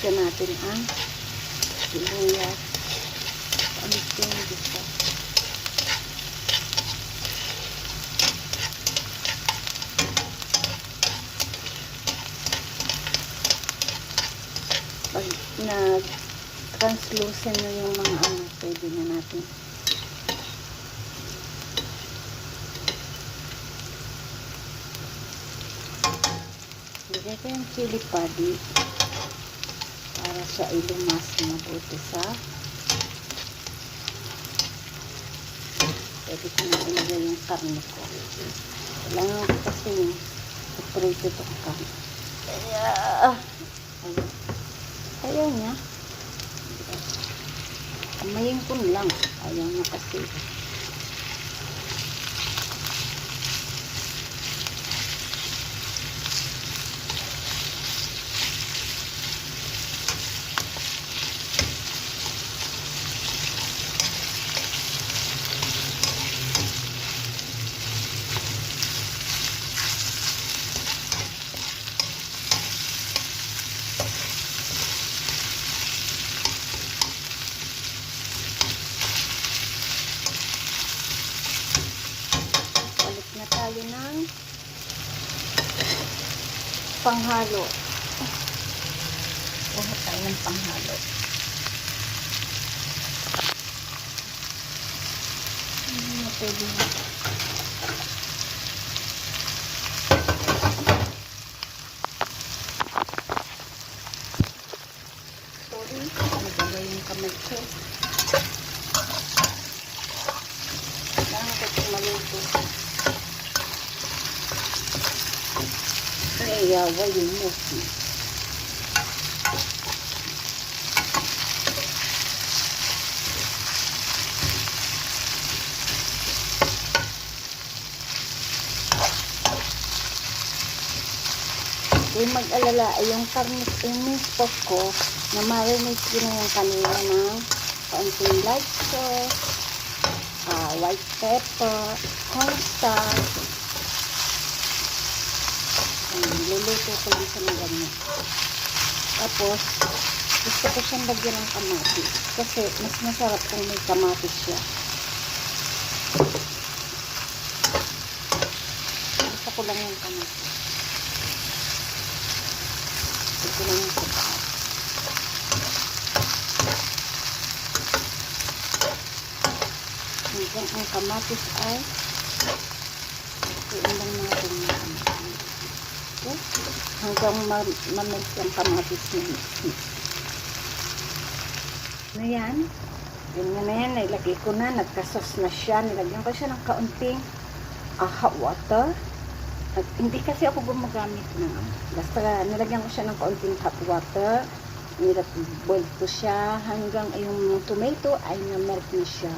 Lagyan natin ang sibuyas. Yung gusto? Pag nag translucent na yung mga ano, pwede na natin. Lagay ko yung chili padi para siya ay lumas mabuti sa pwede ko na ilagay yung karne ko. Kailangan ko kasi separate itong karne. Kaya, ayun. Ayaw niya. Kamayin ko lang. Ayaw niya kasi. Balik na tayo ng panghalo. Kuha tayo ng panghalo. Hindi na pwede na. Sorry, nagalaw yung kamay ko. Kailangan ko maluto. Ay, yawa yung musi. Huwag mag-alala, yung misto ko, na marinate ko na yung kanina ng kaunting light sauce, ah, white pepper, cornstarch. Ayan, luluto ko lang sa ganyan. Tapos, gusto ko siyang lagyan ng kamatis. Kasi, mas masarap kung may kamatis siya. Gusto ko lang yung kamatis. Gusto ko lang yung kamatis. Hanggang ang kamatis ay Iyan lang natin na Okay? Hanggang ma- mamix yung kamatis niya. Na yan. Yun nga na yan. Nailagay ko na. Nagkasos na siya. Nilagyan ko siya ng kaunting ah, hot water. At hindi kasi ako gumagamit ng basta nilagyan ko siya ng kaunting hot water. Nilagboil ko siya hanggang yung tomato ay na-melt na siya.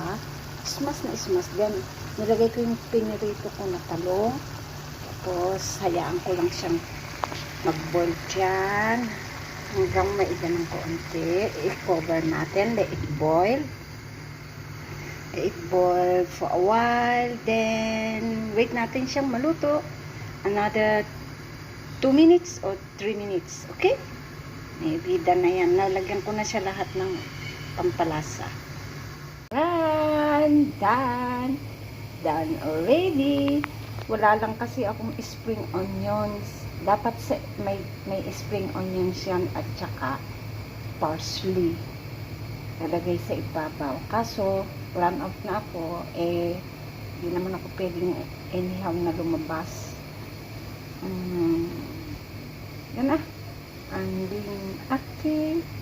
Ismas na ismas. Then, nilagay ko yung pinirito ko na talong. Tapos, hayaan ko lang siyang mag-boil dyan. Hanggang maiga ng konti. I-cover natin. Let it boil. Let it boil for a while. Then, wait natin siyang maluto. Another 2 minutes or 3 minutes. Okay? Maybe done na yan. Nalagyan ko na siya lahat ng pampalasa. Done! Done! Done already! Wala lang kasi akong spring onions. Dapat sa, may, may spring onions yan at saka parsley. Lalagay sa ibabaw. Kaso, run out na ako. Eh, hindi naman ako pwedeng anyhow na lumabas. Um, yan na. Ang active.